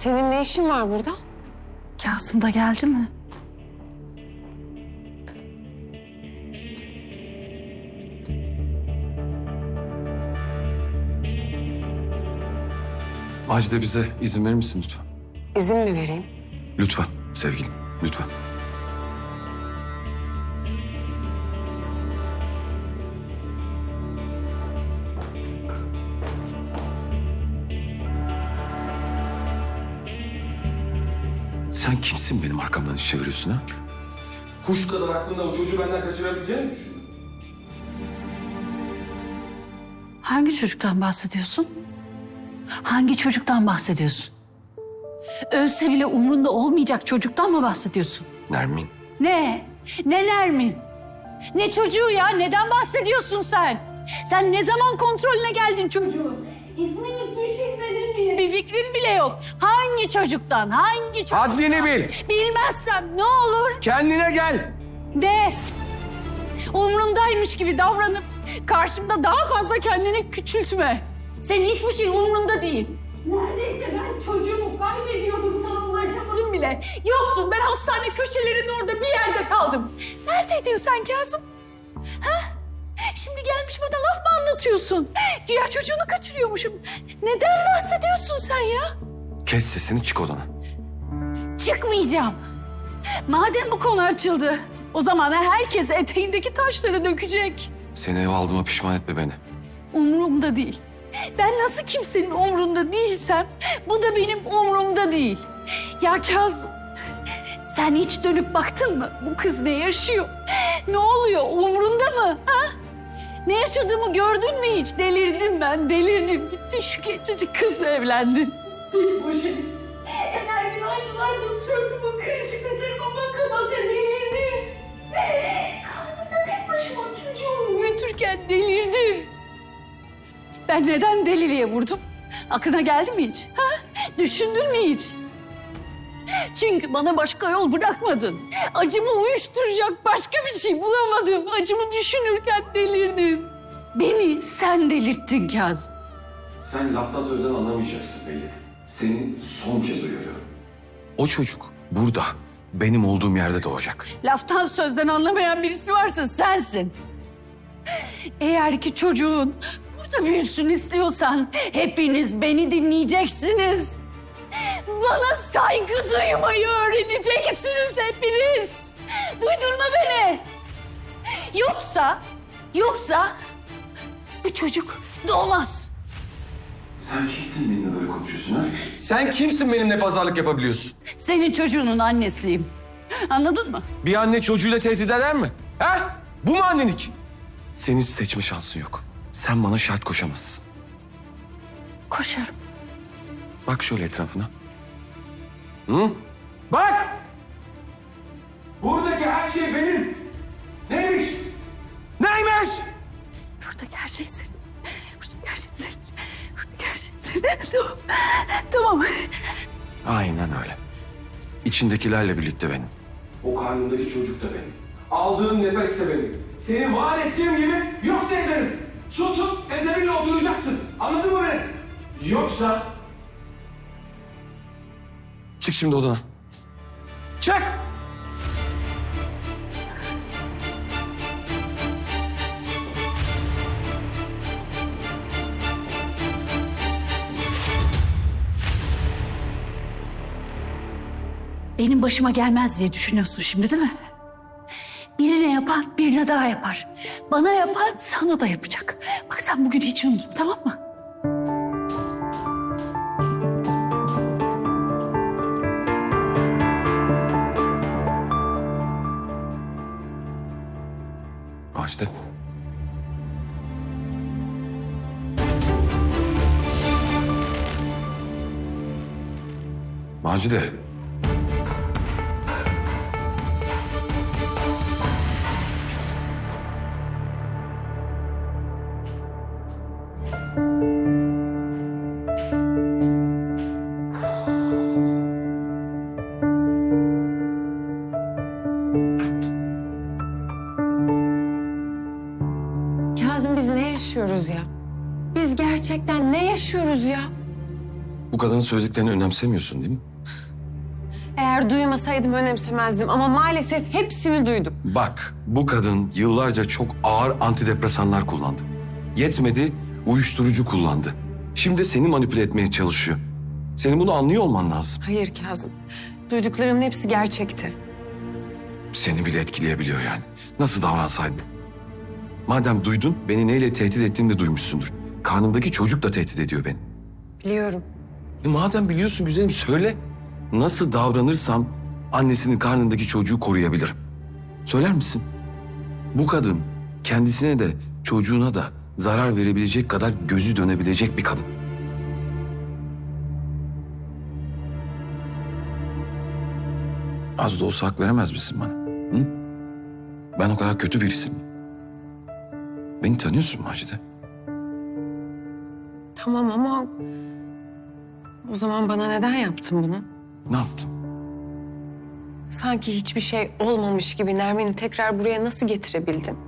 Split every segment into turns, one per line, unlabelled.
Senin ne işin var burada?
Kasım da geldi mi?
Macide bize izin verir misin lütfen?
İzin mi vereyim?
Lütfen sevgilim, lütfen. Sen kimsin benim arkamdan iş çeviriyorsun ha?
Kuş kadar aklında o çocuğu benden kaçırabileceğini mi düşündün?
Hangi çocuktan bahsediyorsun? Hangi çocuktan bahsediyorsun? Ölse bile umrunda olmayacak çocuktan mı bahsediyorsun?
Nermin,
Ne? Ne Nermin? Ne çocuğu ya? Neden bahsediyorsun sen? Sen ne zaman kontrolüne geldin çocuğun? İsmini düşünmedin bile. Bir fikrin bile yok. Hangi çocuktan? Hangi çocuktan?
Haddini bil.
Bilmezsem ne olur?
Kendine gel.
De. Umrundaymış gibi davranıp karşımda daha fazla kendini küçültme. Senin hiçbir şey umrunda değil. Neredeyse ben çocuğumu kaybediyordum sana ulaşamadım bile. Yoktun ben hastane köşelerinin orada bir yerde kaldım. Neredeydin sen Kazım? Ha? Şimdi gelmiş bana laf mı anlatıyorsun? Güya çocuğunu kaçırıyormuşum. Neden bahsediyorsun sen ya?
kes sesini çık odana.
Çıkmayacağım. Madem bu konu açıldı, o zaman herkes eteğindeki taşları dökecek.
Seni eve aldığıma pişman etme beni.
Umurumda değil. Ben nasıl kimsenin umrunda değilsem, bu da benim umrumda değil. Ya Kazım, sen hiç dönüp baktın mı? Bu kız ne yaşıyor? Ne oluyor? Umrunda mı? Ha? Ne yaşadığımı gördün mü hiç? Delirdim ben, delirdim. Gittin şu gencecik kızla evlendin. Beni boşadın. Her gün aynalarda suratıma kırışıklıklarıma baka baka delirdim. Karnımda tek başıma çocuğum büyütürken delirdim. Ben neden deliliğe vurdum? Aklına geldi mi hiç? Ha? Düşündün mü hiç? Çünkü bana başka yol bırakmadın. Acımı uyuşturacak başka bir şey bulamadım. Acımı düşünürken delirdim. Beni sen delirttin Kazım.
Sen laftan sözden anlamayacaksın belli. Senin son kez uyarıyorum. O çocuk burada, benim olduğum yerde doğacak.
Laftan sözden anlamayan birisi varsa sensin. Eğer ki çocuğun burada büyüsün istiyorsan hepiniz beni dinleyeceksiniz. Bana saygı duymayı öğreneceksiniz hepiniz. Duydun mu beni? Yoksa, yoksa bu çocuk doğmaz.
Sen kimsin benimle böyle konuşuyorsun ha?
Sen kimsin benimle pazarlık yapabiliyorsun?
Senin çocuğunun annesiyim. Anladın mı?
Bir anne çocuğuyla tehdit eder mi? Ha? Bu mu annelik?
Senin seçme şansın yok. Sen bana şart koşamazsın.
Koşarım.
Bak şöyle etrafına.
Hı? Bak! Buradaki her şey benim. Neymiş? Neymiş?
Burada gerçeksin. Burada gerçeksin. Burada gerçeksin. Tamam. Tamam.
Aynen öyle. İçindekilerle birlikte benim.
O karnındaki çocuk da benim. Aldığın nefes de benim. Seni var ettiğim gibi yok da ederim. Susup edebinle oturacaksın. Anladın mı beni? Yoksa
Çık şimdi odana.
çık!
Benim başıma gelmez diye düşünüyorsun şimdi değil mi? Birine yapan birine daha yapar. Bana yapan sana da yapacak. Bak sen bugün hiç unutma tamam mı?
Macide. Macide.
Biz ne yaşıyoruz ya? Biz gerçekten ne yaşıyoruz ya?
Bu kadının söylediklerini önemsemiyorsun değil mi?
Eğer duymasaydım önemsemezdim ama maalesef hepsini duydum.
Bak bu kadın yıllarca çok ağır antidepresanlar kullandı. Yetmedi uyuşturucu kullandı. Şimdi seni manipüle etmeye çalışıyor. Senin bunu anlıyor olman lazım.
Hayır Kazım. Duyduklarımın hepsi gerçekti.
Seni bile etkileyebiliyor yani. Nasıl davransaydın? Madem duydun, beni neyle tehdit ettiğini de duymuşsundur. Karnımdaki çocuk da tehdit ediyor beni.
Biliyorum.
E madem biliyorsun güzelim söyle. Nasıl davranırsam annesinin karnındaki çocuğu koruyabilirim. Söyler misin? Bu kadın kendisine de çocuğuna da zarar verebilecek kadar gözü dönebilecek bir kadın. Az da olsa hak veremez misin bana? Hı? Ben o kadar kötü birisi miyim? Beni tanıyorsun Macide.
Tamam ama... O zaman bana neden yaptın bunu?
Ne yaptım?
Sanki hiçbir şey olmamış gibi Nermin'i tekrar buraya nasıl getirebildin?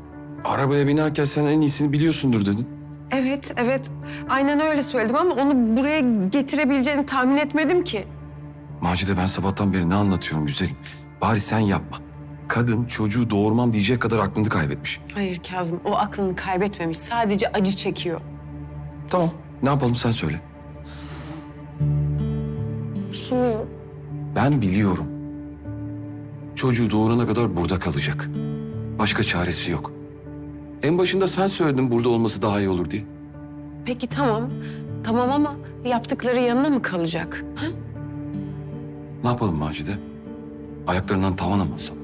Arabaya binerken sen en iyisini biliyorsundur dedin.
Evet, evet. Aynen öyle söyledim ama onu buraya getirebileceğini tahmin etmedim ki.
Macide ben sabahtan beri ne anlatıyorum güzelim. Bari sen yapma. Kadın çocuğu doğurmam diyecek kadar aklını kaybetmiş.
Hayır Kazım, o aklını kaybetmemiş. Sadece acı çekiyor.
Tamam ne yapalım sen söyle.
Bilmiyorum.
Ben biliyorum. Çocuğu doğurana kadar burada kalacak. Başka çaresi yok. En başında sen söyledin burada olması daha iyi olur diye.
Peki tamam. Tamam ama yaptıkları yanına mı kalacak? Ha?
Ne yapalım Macide? Ayaklarından tavana mı basalım?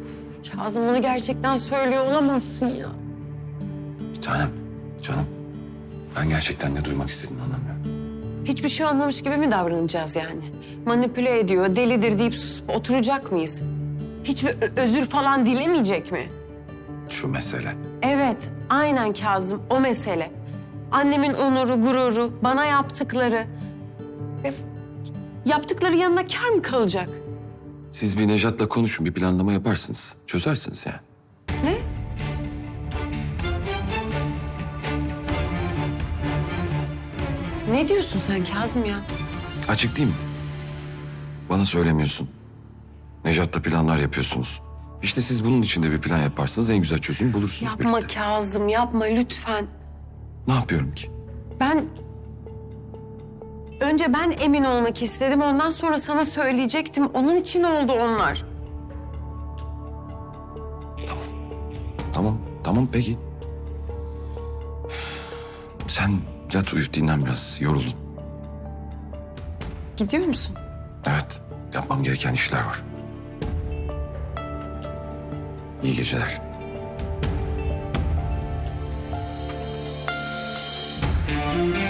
Kazım bunu gerçekten söylüyor olamazsın ya.
Bir tanem, canım. Ben gerçekten ne duymak istediğini anlamıyorum.
Hiçbir şey olmamış gibi mi davranacağız yani? Manipüle ediyor, delidir deyip susup oturacak mıyız? Hiçbir özür falan dilemeyecek mi?
Şu mesele.
Evet, aynen Kazım, o mesele. Annemin onuru, gururu, bana yaptıkları. Ve yaptıkları yanına kar mı kalacak?
Siz bir Nejat'la konuşun, bir planlama yaparsınız. Çözersiniz yani.
Ne? Ne diyorsun sen Kazım ya?
Açık değil mi? Bana söylemiyorsun. Nejat'la planlar yapıyorsunuz. İşte siz bunun içinde bir plan yaparsınız, en güzel çözümü bulursunuz
Yapma
birlikte.
Kazım, yapma lütfen.
Ne yapıyorum ki?
Ben... Önce ben emin olmak istedim. Ondan sonra sana söyleyecektim. Onun için oldu onlar.
Tamam. Tamam. Tamam peki. Sen yat uyu dinlen biraz. Yoruldun.
Gidiyor musun?
Evet. Yapmam gereken işler var. İyi geceler. Thank you.